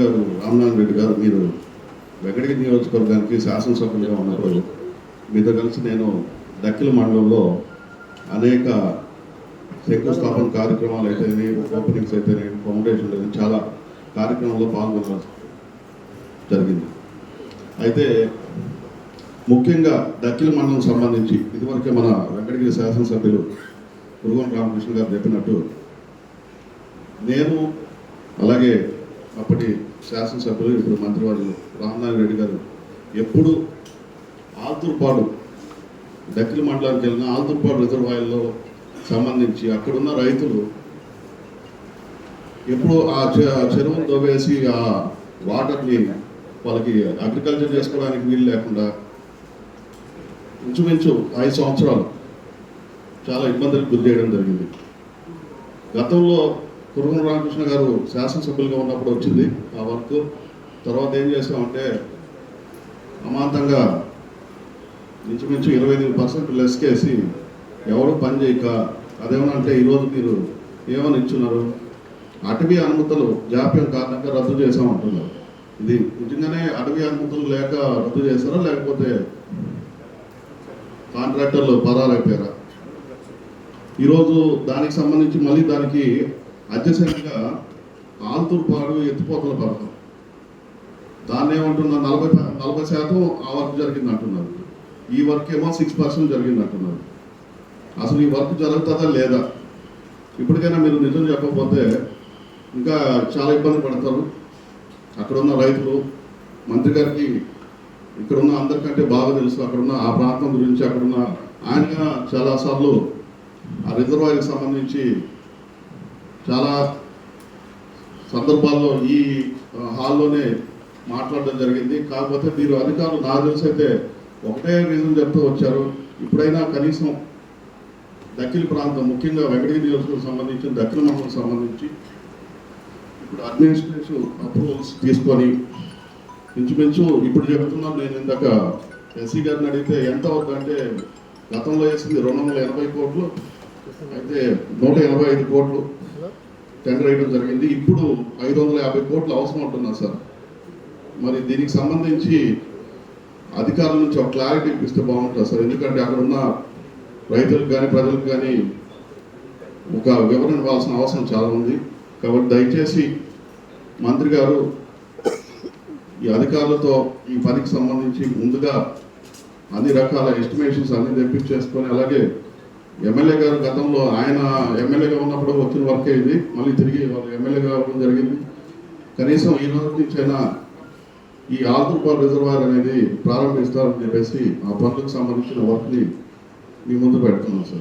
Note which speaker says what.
Speaker 1: గారు రామనారాయణ రెడ్డి గారు మీరు వెంకటగిరి నియోజకవర్గానికి శాసనసభ్యులుగా ఉన్నప్పుడు మీతో కలిసి నేను దక్కిల మండలంలో అనేక శంకుస్థాపన కార్యక్రమాలు అయితేనే ఓపెనింగ్స్ అయితేనే ఫౌండేషన్ అయితే చాలా కార్యక్రమంలో పాల్గొనడం జరిగింది. అయితే ముఖ్యంగా దక్కిల మండలం సంబంధించి ఇదివరకే మన వెంకటగిరి శాసనసభ్యులు పురుగోన్ రామకృష్ణ గారు చెప్పినట్టు నేను అలాగే అప్పటి శాసనసభ్యులు ఇప్పుడు మంత్రివర్యులు రామనారాయణ రెడ్డి గారు ఎప్పుడు ఆల్తూర్పాడు దక్కిలి మండలానికి వెళ్ళిన ఆల్తూర్పాడు రిజర్వాయర్లో సంబంధించి అక్కడున్న రైతులు ఎప్పుడు ఆ ఆ చెరువును తవ్వేసి ఆ వాటర్ని వాళ్ళకి అగ్రికల్చర్ చేసుకోవడానికి వీలు లేకుండా ఇంచుమించు ఐదు సంవత్సరాలు చాలా ఇబ్బందులకు గురి చేయడం జరిగింది. గతంలో కురుమల రామకృష్ణ గారు శాసనసభ్యులుగా ఉన్నప్పుడు వచ్చింది ఆ వర్క్. తర్వాత ఏం చేసామంటే అమాంతంగా ఇంచుమించు ఇరవై ఎనిమిది పర్సెంట్ లెస్ చేసి ఎవరు పని చేయక అదేమనంటే ఈరోజు మీరు ఏమని ఇచ్చున్నారు? అటవీ అనుమతులు జాప్యం కారణంగా రద్దు చేసామంటున్నారు ఇది నిజంగానే అటవీ అనుమతులు లేక రద్దు చేశారా? లేకపోతే కాంట్రాక్టర్లు పరారైపోయారా? ఈరోజు దానికి సంబంధించి మళ్ళీ దానికి అధ్యక్షంగా ఆంతూర్పాడు ఎత్తిపోతల పథకం దాన్ని ఏమంటున్నారు నలభై నలభై శాతం ఆ వర్క్ జరిగింది అంటున్నారు ఈ వర్క్ ఏమో సిక్స్ పర్సెంట్ జరిగింది అంటున్నారు అసలు ఈ వర్క్ జరుగుతుందా లేదా? ఇప్పటికైనా మీరు నిజం చెప్పకపోతే ఇంకా చాలా ఇబ్బంది పడతారు. అక్కడ ఉన్న రైతులు మంత్రి గారికి ఇక్కడ ఉన్న అందరికంటే బాగా తెలుసు. అక్కడ ఉన్న ఆ ప్రాంతం గురించి అక్కడ ఉన్న ఆయన చాలాసార్లు ఆ రిజర్వాయర్కి సంబంధించి చాలా సందర్భాల్లో ఈ హాల్లోనే మాట్లాడడం జరిగింది. కాకపోతే మీరు అధికారులు నాకు తెలిసి అయితే ఒకటే రీజన్ చెప్తూ వచ్చారు. ఇప్పుడైనా కనీసం దక్షిణ ప్రాంతం ముఖ్యంగా వెంకటగిరి నియోజకవర్గం సంబంధించి దక్షిణ మండలం సంబంధించి ఇప్పుడు అడ్మినిస్ట్రేషన్ అప్రూవల్స్ తీసుకొని ఇంచుమించు ఇప్పుడు చెప్తున్నాను నేను ఇందాక ఎస్సీ గారిని అడిగితే ఎంత అంటే గతంలో వేసింది రెండు వందల ఎనభై కోట్లు. అయితే నూట ఎనభై ఐదు కోట్లు టెండర్ వేయడం జరిగింది. ఇప్పుడు ఐదు వందల యాభై కోట్లు అవసరం అంటున్నారు సార్. మరి దీనికి సంబంధించి అధికారుల నుంచి ఒక క్లారిటీ ఇప్పిస్తే బాగుంటుంది సార్. ఎందుకంటే అక్కడ ఉన్న రైతులకు కానీ ప్రజలకు కానీ ఒక వివరణ ఇవ్వాల్సిన అవసరం చాలా ఉంది. కాబట్టి దయచేసి మంత్రి గారు ఈ అధికారులతో ఈ పనికి సంబంధించి ముందుగా అన్ని రకాల ఎస్టిమేషన్స్ అన్ని తెప్పించేసుకొని అలాగే ఎమ్మెల్యే గారు గతంలో ఆయన ఎమ్మెల్యేగా ఉన్నప్పుడు వచ్చిన వర్క్ అయింది మళ్ళీ తిరిగి వాళ్ళు ఎమ్మెల్యేగా అవ్వడం జరిగింది. కనీసం ఈ రోజు నుంచైనా ఈ ఆదుపాల్ రిజర్వాయర్ అనేది ప్రారంభిస్తారని చెప్పేసి ఆ పనులకు సంబంధించిన వర్క్ని మీ ముందు పెడుతున్నాం సార్.